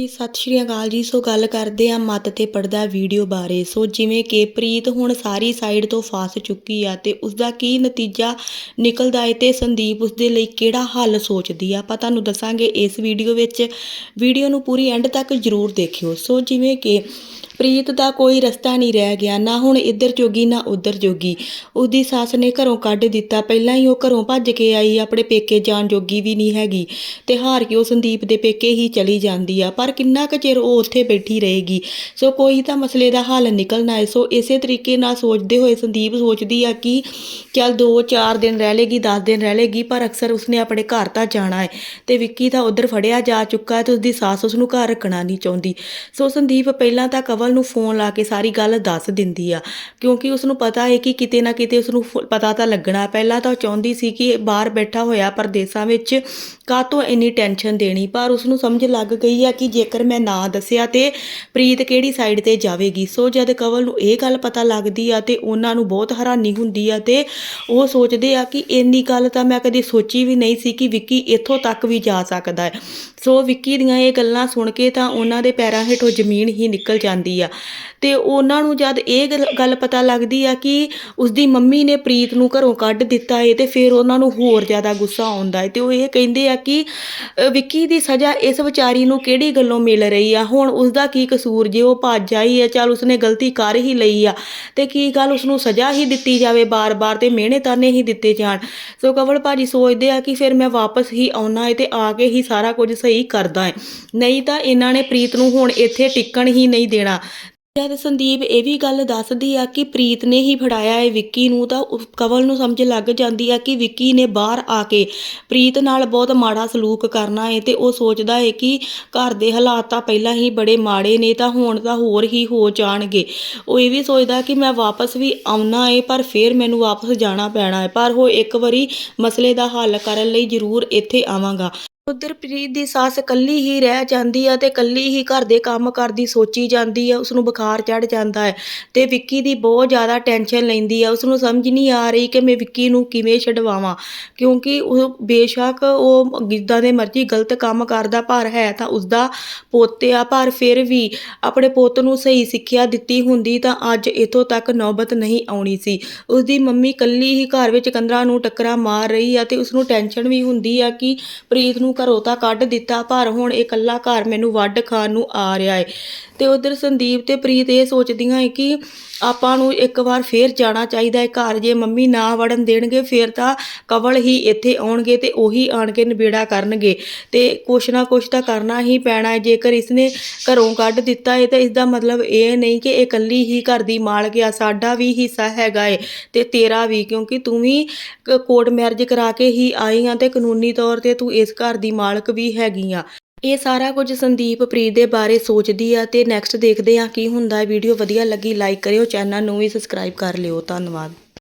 ਜੀ, ਸਤਿ ਸ਼੍ਰੀ ਅਕਾਲ ਜੀ। ਸੋ ਗੱਲ ਕਰਦੇ ਆ ਮੱਤ ਤੇ ਪੜਦਾ ਵੀਡੀਓ ਬਾਰੇ। ਸੋ ਜਿਵੇਂ ਕਿ ਪ੍ਰੀਤ ਹੁਣ ਸਾਰੀ ਸਾਈਡ ਤੋਂ ਫਸ ਚੁੱਕੀ ਆ ਤੇ ਉਸ ਦਾ ਕੀ ਨਤੀਜਾ ਨਿਕਲਦਾ ਏ ਤੇ ਸੰਦੀਪ ਉਸ ਦੇ ਲਈ ਕਿਹੜਾ ਹੱਲ ਸੋਚਦੀ ਆ? ਆਪਾਂ ਤੁਹਾਨੂੰ ਦੱਸਾਂਗੇ ਇਸ ਵੀਡੀਓ ਵਿੱਚ। ਵੀਡੀਓ ਨੂੰ ਪੂਰੀ ਐਂਡ ਤੱਕ ਜ਼ਰੂਰ ਦੇਖਿਓ। ਸੋ ਜਿਵੇਂ ਕਿ ਪ੍ਰੀਤ ਦਾ ਕੋਈ ਰਸਤਾ ਨਹੀਂ ਰਹਿ ਗਿਆ। ਨਾ ਹੁਣ ਇੱਧਰ ਜੋਗੀ, ਨਾ ਉੱਧਰ ਜੋਗੀ। ਉਹਦੀ ਸੱਸ ਨੇ ਘਰੋਂ ਕੱਢ ਦਿੱਤਾ। ਪਹਿਲਾਂ ਹੀ ਉਹ ਘਰੋਂ ਭੱਜ ਕੇ ਆਈ। ਆਪਣੇ ਪੇਕੇ ਜਾਣ ਜੋਗੀ ਵੀ ਨਹੀਂ ਹੈਗੀ। ਤੇ ਹਾਰ ਕੇ ਉਹ ਸੰਦੀਪ ਦੇ ਪੇਕੇ ਹੀ ਚਲੀ ਜਾਂਦੀ ਆ। ਪਰ ਕਿੰਨਾ ਕੁ ਚਿਰ ਉਹ ਉੱਥੇ ਬੈਠੀ ਰਹੇਗੀ। ਸੋ ਕੋਈ ਤਾਂ ਮਸਲੇ ਦਾ ਹੱਲ ਨਿਕਲਣਾ ਹੈ। ਸੋ ਇਸੇ ਤਰੀਕੇ ਨਾਲ ਸੋਚਦੇ ਹੋਏ ਸੰਦੀਪ ਸੋਚਦੀ ਆ ਕਿ ਚੱਲ 2-4 ਦਿਨ ਰਹਿ ਲੇਗੀ 10 ਦਿਨ ਰਹਿ ਲੇਗੀ, ਪਰ ਅਕਸਰ ਉਸਨੇ ਆਪਣੇ ਘਰ ਤਾਂ ਜਾਣਾ ਹੈ ਤੇ ਵਿੱਕੀ ਤਾਂ ਉਧਰ ਫੜਿਆ ਜਾ ਚੁੱਕਾ ਹੈ ਤੇ ਉਸਦੀ ਸੱਸ ਉਸ ਨੂੰ ਘਰ ਰੱਖਣਾ ਨਹੀਂ ਚਾਹੁੰਦੀ। ਸੋ ਸੰਦੀਪ ਪਹਿਲਾਂ ਤਾਂ ਕਵਲ ਨੂੰ ਫੋਨ ਲਾ ਕੇ ਸਾਰੀ ਗੱਲ ਦੱਸ ਦਿੰਦੀ ਆ, ਕਿਉਂਕਿ ਉਸ ਨੂੰ ਪਤਾ ਹੈ ਕਿ ਕਿਤੇ ਨਾ ਕਿਤੇ ਉਸ ਨੂੰ ਪਤਾ ਤਾਂ ਲੱਗਣਾ ਪਹਿਲਾਂ ਤਾਂ ਉਹ ਚਾਹੁੰਦੀ ਸੀ ਕਿ ਬਾਹਰ ਬੈਠਾ ਹੋਇਆ ਪਰਦੇਸਾਂ ਵਿੱਚ ਕਾਹਤੋਂ ਇੰਨੀ ਟੈਨਸ਼ਨ ਦੇਣੀ, ਪਰ ਉਸ ਨੂੰ ਸਮਝ ਲੱਗ ਗਈ ਆ ਕਿ ਜੇਕਰ ਮੈਂ ਨਾ ਦੱਸਿਆ ਤੇ ਪ੍ਰੀਤ ਕਿਹੜੀ ਸਾਈਡ ਤੇ ਜਾਵੇਗੀ? ਸੋ ਜਦ ਕਵਲ ਨੂੰ ਇਹ ਗੱਲ ਪਤਾ ਲੱਗਦੀ ਆ ਤੇ ਉਹਨਾਂ ਨੂੰ ਬਹੁਤ ਹੈਰਾਨੀ ਹੁੰਦੀ ਆ ਤੇ ਉਹ ਸੋਚਦੇ ਆ ਕਿ ਇੰਨੀ ਗੱਲ ਤਾਂ ਮੈਂ ਕਦੇ ਸੋਚੀ ਵੀ ਨਹੀਂ ਸੀ ਕਿ ਵਿੱਕੀ ਇੱਥੋਂ ਤੱਕ ਵੀ ਜਾ ਸਕਦਾ ਹੈ। ਸੋ ਵਿੱਕੀ ਦੀਆਂ ਇਹ ਗੱਲਾਂ ਸੁਣ ਕੇ ਤਾਂ ਉਹਨਾਂ ਦੇ ਪੈਰਾਂ ਹੇਠੋਂ ਜ਼ਮੀਨ ਹੀ ਨਿਕਲ ਜਾਂਦੀ ਆ। ਤੇ ਉਹਨਾਂ ਨੂੰ ਜਦ ਇਹ ਗੱਲ- ਪਤਾ ਲੱਗਦੀ ਆ ਕਿ ਉਸਦੀ ਮੰਮੀ ਨੇ ਪ੍ਰੀਤ ਨੂੰ ਘਰੋਂ ਕੱਢ ਦਿੱਤਾ ਏ ਤੇ ਫਿਰ ਉਹਨਾਂ ਨੂੰ ਹੋਰ ਜ਼ਿਆਦਾ ਗੁੱਸਾ ਆਉਂਦਾ ਏ ਤੇ ਉਹ ਇਹ ਕਹਿੰਦੇ ਆ ਕਿ ਵਿੱਕੀ ਦੀ ਸਜ਼ਾ ਇਸ ਵਿਚਾਰੀ ਨੂੰ ਕਿਹੜੀ ਗੱਲ ਮਿਲ ਰਹੀ ਆ। ਹੁਣ ਉਸਦਾ ਕੀ ਕਸੂਰ? ਜੇ ਉਹ ਭੱਜ ਆਈ ਆ, ਚੱਲ ਉਸਨੇ ਗਲਤੀ ਕਰ ਹੀ ਲਈ ਆ। ਤੇ ਕੀ ਗੱਲ ਉਸਨੂੰ ਸਜ਼ਾ ਹੀ ਦਿੱਤੀ ਜਾਵੇ ਬਾਰ-ਬਾਰ ਤੇ ਮਿਹਣੇ ਤਾਨੇ ਹੀ ਦਿੱਤੇ ਜਾਣ? ਸੋ ਕਵਲ ਭਾਜੀ ਸੋਚਦੇ ਆ ਕਿ ਫਿਰ ਮੈਂ ਵਾਪਸ ਹੀ ਆਉਣਾ ਏ ਤੇ ਆ ਕੇ ਹੀ ਸਾਰਾ ਕੁਝ ਸਹੀ ਕਰਦਾ ਏ। ਨਹੀਂ ਤਾਂ ਇਹਨਾਂ ਨੇ ਪ੍ਰੀਤ ਨੂੰ ਹੁਣ ਇੱਥੇ ਟਿਕਣ ਹੀ ਨਹੀਂ ਦੇਣਾ। ਜਦ ਸੰਦੀਪ ਇਹ ਵੀ ਗੱਲ ਦੱਸਦੀ ਆ ਕਿ ਪ੍ਰੀਤ ਨੇ ਹੀ ਫੜਾਇਆ ਹੈ ਵਿੱਕੀ ਨੂੰ, ਤਾਂ ਉਸ ਕਵਲ ਨੂੰ ਸਮਝ ਲੱਗ ਜਾਂਦੀ ਆ ਕਿ ਵਿੱਕੀ ਨੇ ਬਾਹਰ ਆ ਕੇ ਪ੍ਰੀਤ ਨਾਲ ਬਹੁਤ ਮਾੜਾ ਸਲੂਕ ਕਰਨਾ ਹੈ ਤੇ ਉਹ ਸੋਚਦਾ ਹੈ ਕਿ ਘਰ ਦੇ ਹਾਲਾਤ ਤਾਂ ਪਹਿਲਾਂ ਹੀ ਬੜੇ ਮਾੜੇ ਨੇ, ਤਾਂ ਹੁਣ ਤਾਂ ਹੋਰ ਹੀ ਹੋ ਜਾਣਗੇ। ਉਹ ਇਹ ਵੀ ਸੋਚਦਾ ਕਿ ਮੈਂ ਵਾਪਸ ਵੀ ਆਉਣਾ ਹੈ ਪਰ ਫਿਰ ਮੈਨੂੰ ਵਾਪਸ ਜਾਣਾ ਪੈਣਾ ਹੈ ਪਰ ਉਹ ਇੱਕ ਵਾਰੀ ਮਸਲੇ ਦਾ ਹੱਲ ਕਰਨ ਲਈ ਜ਼ਰੂਰ ਇੱਥੇ ਆਵਾਂਗਾ। ਉਧਰ ਪ੍ਰੀਤ ਦੀ ਸੱਸ ਇਕੱਲੀ ਹੀ ਰਹਿ ਜਾਂਦੀ ਆ ਤੇ ਇਕੱਲੀ ਹੀ ਘਰ ਦੇ ਕੰਮ ਕਰਦੀ, ਸੋਚੀ ਜਾਂਦੀ ਆ ਉਸ ਨੂੰ ਬੁਖਾਰ ਚੜ ਜਾਂਦਾ ਹੈ ਤੇ ਵਿੱਕੀ ਦੀ ਬਹੁਤ ਜ਼ਿਆਦਾ ਟੈਨਸ਼ਨ ਲੈਂਦੀ ਆ ਉਸ ਨੂੰ ਸਮਝ ਨਹੀਂ ਆ ਰਹੀ ਕਿ ਮੈਂ ਵਿੱਕੀ ਨੂੰ ਕਿਵੇਂ ਛਡਵਾਵਾਂ, ਕਿਉਂਕਿ ਉਹ ਬੇਸ਼ੱਕ ਉਹ ਜਿੱਦਾਂ ਦੇ ਮਰਜ਼ੀ ਗਲਤ ਕੰਮ ਕਰਦਾ ਪਰ ਹੈ ਤਾਂ ਉਸਦਾ ਪੁੱਤ ਆ, ਪਰ ਫਿਰ ਵੀ ਆਪਣੇ ਪੁੱਤ ਨੂੰ ਸਹੀ ਸਿੱਖਿਆ ਦਿੱਤੀ ਹੁੰਦੀ ਤਾਂ ਅੱਜ ਇਥੋਂ ਤੱਕ ਨੌਬਤ ਨਹੀਂ ਆਉਣੀ ਸੀ। ਉਸਦੀ ਮੰਮੀ ਇਕੱਲੀ ਹੀ ਘਰ ਵਿੱਚ ਕੰਦਰਾਂ ਨੂੰ ਟੱਕਰਾਂ ਮਾਰ ਰਹੀ ਆ ਤੇ ਉਸ ਨੂੰ ਟੈਨਸ਼ਨ ਵੀ ਹੁੰਦੀ ਆ ਕਿ ਪ੍ਰੀਤ ਨੂੰ ਘਰੋਂ ਤਾਂ ਕੱਢ ਦਿੱਤਾ, ਪਰ ਹੁਣ ਇਹ ਇਕੱਲਾ ਘਰ ਮੈਨੂੰ ਵੱਢ ਖਾਣ ਨੂੰ ਆ ਰਿਹਾ ਏ। ਤੇ ਉਧਰ ਸੰਦੀਪ ਤੇ ਪ੍ਰੀਤ ਇਹ ਸੋਚਦੀਆਂ ਏ ਕਿ ਆਪਾਂ ਨੂੰ ਇੱਕ ਵਾਰ ਫੇਰ ਜਾਣਾ ਚਾਹੀਦਾ ਹੈ ਘਰ। ਜੇ ਮੰਮੀ ਨਾ ਵੜਨ ਦੇਣਗੇ, ਫੇਰ ਤਾਂ ਕਵਲ ਹੀ ਇੱਥੇ ਆਉਣਗੇ ਤੇ ਉਹੀ ਆਣ ਕੇ ਨਿਬੇੜਾ ਕਰਨਗੇ। ਤੇ ਕੁਛ ਨਾ ਕੁਛ ਤਾਂ ਕਰਨਾ ਹੀ ਪੈਣਾ ਹੈ। ਜੇਕਰ ਇਸਨੇ ਘਰੋਂ ਕੱਢ ਦਿੱਤਾ ਹੈ, ਤਾਂ ਇਸ ਦਾ ਮਤਲਬ ਇਹ ਨਹੀਂ ਕਿ ਇਹ ਇਕੱਲੀ ਹੀ ਘਰ ਦੀ ਮਾਲਕ ਆ, ਸਾਡਾ ਵੀ ਹਿੱਸਾ ਹੈਗਾ ਏ ਤੇ ਤੇਰਾ ਵੀ, ਕਿਉਂਕਿ ਤੂੰ ਵੀ ਕ- ਕੋਰਟ ਮੈਰਿਜ ਕਰਾ ਕੇ ਹੀ ਆਈ ਆ ਤੇ ਕਾਨੂੰਨੀ ਤੌਰ ਤੇ ਤੂੰ ਇਸ ਘਰ ਦੀ ਮਾਲਕ ਵੀ ਹੈਗੀ ਆ। ਇਹ ਸਾਰਾ ਕੁਝ ਸੰਦੀਪ, ਪ੍ਰੀਤ ਦੇ ਬਾਰੇ ਸੋਚਦੀ ਆ ਤੇ ਨੈਕਸਟ ਦੇਖਦੇ ਆ ਕੀ ਹੁੰਦਾ। ਹੈ ਵੀਡੀਓ ਵਧੀਆ ਲੱਗੀ ਲਾਈਕ ਕਰਿਓ ਚੈਨਲ ਨੂੰ ਵੀ ਸਬਸਕ੍ਰਾਈਬ ਕਰ ਲਿਓ। ਧੰਨਵਾਦ।